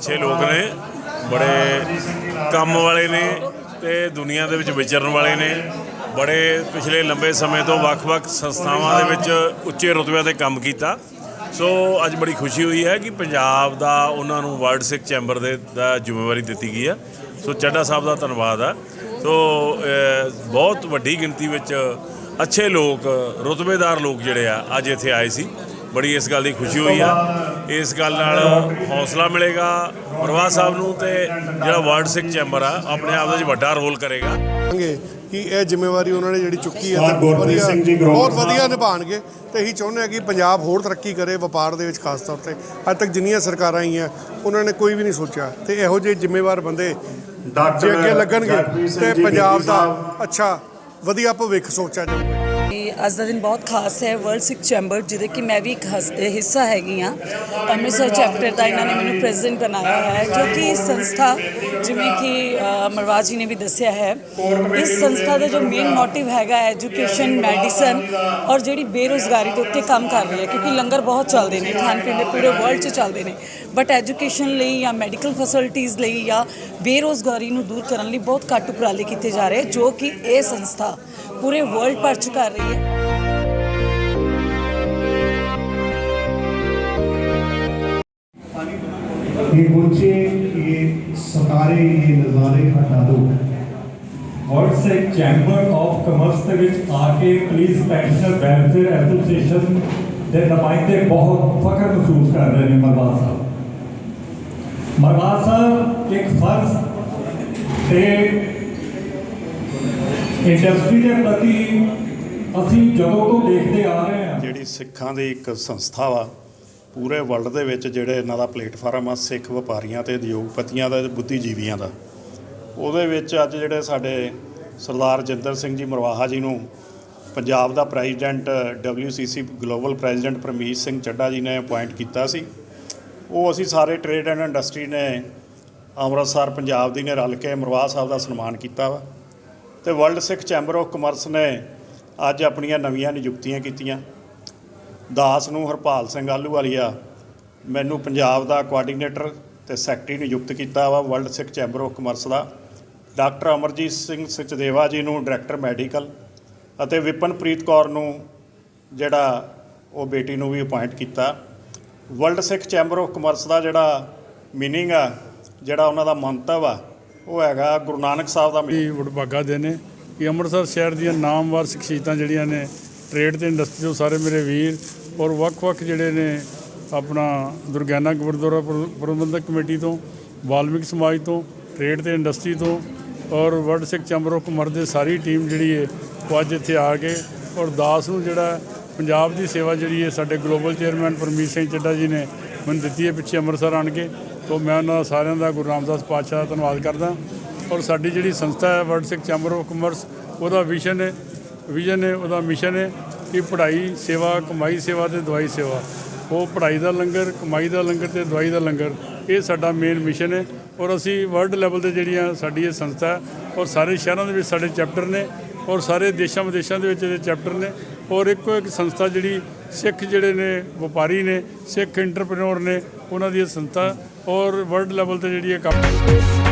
ਅੱਛੇ ਲੋਕ ਨੇ, ਬੜੇ ਕੰਮ ਵਾਲੇ ਨੇ ਤੇ ਦੁਨੀਆ ਦੇ ਵਿੱਚ ਵਿਚਰਨ ਵਾਲੇ ਨੇ। ਬੜੇ ਪਿਛਲੇ ਲੰਬੇ ਸਮੇਂ ਤੋਂ ਵੱਖ-ਵੱਖ ਸੰਸਥਾਵਾਂ ਦੇ ਵਿੱਚ ਉੱਚੇ ਰੁਤਬਿਆਂ ਤੇ ਕੰਮ ਕੀਤਾ। ਸੋ ਅੱਜ ਬੜੀ ਖੁਸ਼ੀ ਹੋਈ ਹੈ ਕਿ ਪੰਜਾਬ ਦਾ ਉਹਨਾਂ ਨੂੰ ਵਰਲਡ ਸਿੱਖ ਚੈਂਬਰ ਦੇ ਦਾ ਜ਼ਿੰਮੇਵਾਰੀ ਦਿੱਤੀ ਗਈ ਹੈ। ਸੋ ਚੱਡਾ ਸਾਹਿਬ ਦਾ ਧੰਨਵਾਦ ਹੈ। ਸੋ ਬਹੁਤ ਵੱਡੀ ਗਿਣਤੀ ਵਿੱਚ ਅੱਛੇ ਲੋਕ, ਰੁਤਬੇਦਾਰ ਲੋਕ ਜਿਹੜੇ ਆ, ਅੱਜ ਇੱਥੇ ਆਏ ਸੀ। ਬੜੀ ਇਸ ਗੱਲ ਦੀ ਖੁਸ਼ੀ ਹੋਈ ਆ ਇਸ ਗੱਲ ਨਾਲ ਹੌਸਲਾ ਮਿਲੇਗਾ ਪ੍ਰਵਾਹ ਸਾਹਿਬ ਨੂੰ ਤੇ ਜਿਹੜਾ ਵਰਲਡ ਸਿੱਖ ਚੈਂਬਰ ਆ ਆਪਣੇ ਆਪ ਦੇ ਵਿੱਚ ਵੱਡਾ ਰੋਲ ਕਰੇਗਾ ਕਿ ਇਹ ਜ਼ਿੰਮੇਵਾਰੀ ਉਹਨਾਂ ਨੇ ਜਿਹੜੀ ਚੁੱਕੀ ਹੈ ਬਹੁਤ। ਵਧੀਆ ਨਿਭਾਣਗੇ ਤੇ ਇਹੀ ਚਾਹੁੰਦੇ ਆ ਕਿ ਪੰਜਾਬ ਹੋਰ ਤਰੱਕੀ ਕਰੇ ਵਪਾਰ ਦੇ ਵਿੱਚ ਖਾਸ ਤੌਰ ਤੇ ਅੱਜ ਤੱਕ ਜਿੰਨੀਆਂ ਸਰਕਾਰਾਂ ਆਈਆਂ ਉਹਨਾਂ ਨੇ ਕੋਈ ਵੀ ਨਹੀਂ ਸੋਚਿਆ ਤੇ ਇਹੋ ਜਿਹੇ ਜ਼ਿੰਮੇਵਾਰ ਬੰਦੇ ਡਾਕਟਰ ਜੇ ਅੱਗੇ ਲੱਗਣਗੇ ਤੇ ਪੰਜਾਬ ਦਾ। ਅੱਛਾ ਵਧੀਆ ਭਵਿੱਖ ਸੋਚਿਆ ਜਾਊਗਾ ਅੱਜ ਦਾ ਦਿਨ ਬਹੁਤ ਖਾਸ ਹੈ ਵਰਲਡ ਸਿੱਖ ਚੈਂਬਰ ਜਿਹਦੇ ਕਿ ਮੈਂ ਵੀ ਇੱਕ ਹਸ- ਹਿੱਸਾ ਹੈਗੀ ਆ ਅੰਮ੍ਰਿਤਸਰ ਚੈਪਟਰ ਦਾ ਇਹਨਾਂ ਨੇ ਮੈਨੂੰ ਪ੍ਰੈਜ਼ੀਡੈਂਟ ਬਣਾਇਆ ਹੈ, ਜੋ ਕਿ ਸੰਸਥਾ ਜਿਵੇਂ ਕਿ ਮਰਵਾਜ ਜੀ ਨੇ ਵੀ ਦੱਸਿਆ ਹੈ ਇਸ ਸੰਸਥਾ ਦਾ ਜੋ ਮੇਨ ਮੋਟਿਵ ਹੈਗਾ ਐਜੂਕੇਸ਼ਨ ਮੈਡੀਸਨ ਔਰ ਜਿਹੜੀ ਬੇਰੋਜ਼ਗਾਰੀ ਦੇ ਉੱਤੇ ਕੰਮ ਕਰ ਰਹੀ ਹੈ ਕਿਉਂਕਿ ਲੰਗਰ ਬਹੁਤ ਚੱਲਦੇ ਨੇ ਖਾਣ ਪੀਣ ਦੇ ਪੂਰੇ ਵਰਲਡ 'ਚ ਚੱਲਦੇ ਨੇ ਬਟ ਐਜੂਕੇਸ਼ਨ ਲਈ ਜਾਂ ਮੈਡੀਕਲ ਫੈਸਿਲਿਟੀਆਂ ਲਈ ਜਾਂ ਬੇਰੋਜ਼ਗਾਰੀ ਨੂੰ ਦੂਰ ਕਰਨ ਲਈ ਬਹੁਤ ਘੱਟ ਉਪਰਾਲੇ ਕੀਤੇ ਜਾ ਰਹੇ ਜੋ ਕਿ ਇਹ ਸੰਸਥਾ ਪੂਰੇ ਵਰਲਡ ਭਰ 'ਚ ਕਰ ਰਹੀ ਹੈ ये बच्चे ਸਤਾਰੇ ਇਹ ਨਜ਼ਾਰੇ ਹਟਾ ਦਿਓ ਵਾਟਸ ਐ ਚੈਂਬਰ ਆਫ ਕਮਰਸ ਦੇ ਵਿੱਚ ਆ ਕੇ ਪੁਲਿਸ ਪੈਨਸ਼ਨਰ ਵੈਲਫੇਅਰ ਐਸੋਸੀਏਸ਼ਨ ਦੇ ਨਮਾਇंदे ਬਹੁਤ ਫਖਰ ਮਹਿਸੂਸ ਕਰ ਰਹੇ ਨੇ ਮਰਵਾਦ ਸਾਹਿਬ। ਮਰਵਾਦ ਸਾਹਿਬ ਇੱਕ ਫਰਜ਼ ਤੇ ਇੰਡਸਟਰੀ ਦੇ ਪ੍ਰਤੀ ਅਸੀਂ ਜਦੋਂ ਤੋਂ ਦੇਖਦੇ ਆ ਰਹੇ ਹਾਂ। ਜਿਹੜੀ ਸਿੱਖਾਂ ਦੀ ਇੱਕ ਸੰਸਥਾ ਵਾ ਪੂਰੇ ਵਰਲਡ ਦੇ ਵਿੱਚ ਜਿਹੜੇ ਇਹਨਾਂ ਦਾ ਪਲੇਟਫਾਰਮ ਆ, ਸਿੱਖ ਵਪਾਰੀਆਂ ਤੇ ਉਦਯੋਗਪਤੀਆਂ ਦਾ ਤੇ ਬੁੱਧੀਜੀਵੀਆਂ ਦਾ। ਉਹਦੇ ਵਿੱਚ ਅੱਜ ਜਿਹੜੇ ਸਾਡੇ ਸਰਦਾਰ ਜਿੰਦਰ ਸਿੰਘ ਜੀ ਮਰਵਾਹਾ ਜੀ ਨੂੰ ਪੰਜਾਬ ਦਾ president WCC global president Parmeet Singh Chadha ji ਨੇ ਅਪਾਇੰਟ ਕੀਤਾ ਸੀ। ਉਹ ਅਸੀਂ ਸਾਰੇ ਟ੍ਰੇਡ ਐਂਡ ਇੰਡਸਟਰੀ ਨੇ ਅੰਮ੍ਰਿਤਸਰ, ਪੰਜਾਬ ਦੀ ਨੇ ਰਲ ਕੇ ਮਰਵਾਹਾ ਸਾਹਿਬ ਦਾ ਸਨਮਾਨ ਕੀਤਾ ਵਾ। ਤੇ world Sikh chamber of commerce ਨੇ ਅੱਜ ਆਪਣੀਆਂ ਨਵੀਆਂ ਨਿਯੁਕਤੀਆਂ ਕੀਤੀਆਂ। ਦਾਸ ਨੂੰ ਹਰਪਾਲ ਸਿੰਘ ਆਲੂਵਾਲੀਆ ਮੈਨੂੰ ਪੰਜਾਬ ਦਾ ਕੋਆਰਡੀਨੇਟਰ ਤੇ ਸੈਕਟਰੀ ਨਿਯੁਕਤ ਕੀਤਾ ਵਾ world Sikh chamber of commerce the. Doctor Amarjit Singh Sachdeva ji ਨੂੰ ਡਾਇਰੈਕਟਰ ਮੈਡੀਕਲ ਅਤੇ ਵਿਪਨਪ੍ਰੀਤ ਕੌਰ ਨੂੰ ਜਿਹੜਾ ਉਹ ਬੇਟੀ ਨੂੰ ਵੀ ਅਪਾਇੰਟ ਕੀਤਾ। World Sikh chamber of commerce ਦਾ ਜਿਹੜਾ ਮੀਨਿੰਗ ਆ, ਜਿਹੜਾ ਉਹਨਾਂ ਦਾ ਮੰਤਵ ਆ, ਉਹ ਹੈਗਾ ਗੁਰੂ ਨਾਨਕ ਸਾਹਿਬ ਦਾ ਵੀ ਵਡਭਾਗਾ ਦੇ ਨੇ ਕਿ ਅੰਮ੍ਰਿਤਸਰ ਸ਼ਹਿਰ ਦੀਆਂ ਨਾਮਵਰ ਸ਼ਖਸੀਅਤਾਂ ਜਿਹੜੀਆਂ ਨੇ ਟ੍ਰੇਡ ਤੇ ਇੰਡਸਟਰੀ ਤੋਂ ਸਾਰੇ ਮੇਰੇ ਵੀਰ ਔਰ ਵੱਖ-ਵੱਖ ਜਿਹੜੇ ਨੇ ਆਪਣਾ ਦੁਰਗਿਆਨਾ ਗੁਰਦੁਆਰਾ ਪ੍ਰ- ਪ੍ਰਬੰਧਕ ਕਮੇਟੀ ਤੋਂ, ਵਾਲਮਿਕ ਸਮਾਜ ਤੋਂ ਟ੍ਰੇਡ ਤੇ ਇੰਡਸਟਰੀ ਤੋਂ ਔਰ world Sikh chamber of commerce ਦੇ ਸਾਰੀ ਟੀਮ ਜਿਹੜੀ ਹੈ ਉਹ ਅੱਜ ਇੱਥੇ ਆ ਕੇ ਔਰ ਦਾਸ ਨੂੰ ਜਿਹੜਾ ਪੰਜਾਬ ਦੀ ਸੇਵਾ ਜਿਹੜੀ ਹੈ ਸਾਡੇ ਗਲੋਬਲ ਚੇਅਰਮੈਨ ਪਰਮੀਤ ਸਿੰਘ ਚੱਡਾ ਜੀ ਨੇ ਮੈਨੂੰ ਦਿੱਤੀ ਹੈ ਪਿੱਛੇ ਅੰਮ੍ਰਿਤਸਰ ਆਣ ਕੇ। ਤੋਂ ਮੈਂ ਉਹਨਾਂ ਸਾਰਿਆਂ ਦਾ ਗੁਰੂ ਰਾਮਦਾਸ ਪਾਤਸ਼ਾਹ ਦਾ ਧੰਨਵਾਦ ਕਰਦਾ। ਔਰ ਸਾਡੀ ਜਿਹੜੀ ਸੰਸਥਾ ਹੈ world Sikh chamber of commerce, ਉਹਦਾ ਵਿਜ਼ਨ ਹੈ ਵਿਜ਼ਨ ਹੈ ਉਹਦਾ ਮਿਸ਼ਨ ਹੈ ਕਿ ਪੜ੍ਹਾਈ ਸੇਵਾ, ਕਮਾਈ ਸੇਵਾ ਤੇ ਦਵਾਈ ਸੇਵਾ। ਉਹ ਪੜ੍ਹਾਈ ਦਾ ਲੰਗਰ, ਕਮਾਈ ਦਾ ਲੰਗਰ ਤੇ ਦਵਾਈ ਦਾ ਲੰਗਰ, ਇਹ ਸਾਡਾ ਮੇਨ ਮਿਸ਼ਨ ਹੈ। ਔਰ ਅਸੀਂ ਵਰਲਡ ਲੈਵਲ ਤੇ ਜਿਹੜੀਆਂ ਸਾਡੀ ਇਹ ਸੰਸਥਾ ਔਰ ਸਾਰੇ ਸ਼ਹਿਰਾਂ ਦੇ ਵਿੱਚ ਸਾਡੇ ਚੈਪਟਰ ਨੇ, ਔਰ ਸਾਰੇ ਦੇਸ਼ਾਂ ਵਿਦੇਸ਼ਾਂ ਦੇ ਵਿੱਚ ਇਹਦੇ ਚੈਪਟਰ ਨੇ, ਔਰ ਇੱਕੋ ਇੱਕ ਸੰਸਥਾ ਜਿਹੜੀ ਸਿੱਖ ਜਿਹੜੇ ਨੇ, ਵਪਾਰੀ ਨੇ, ਸਿੱਖ ਇੰਟਰਪ੍ਰੀਨਿਓਰ ਨੇ, ਉਹਨਾਂ ਦੀ ਇਹ ਸੰਸਥਾ, ਔਰ ਵਰਲਡ ਲੈਵਲ ਤੇ ਜਿਹੜੀ ਇਹ ਕੰਮ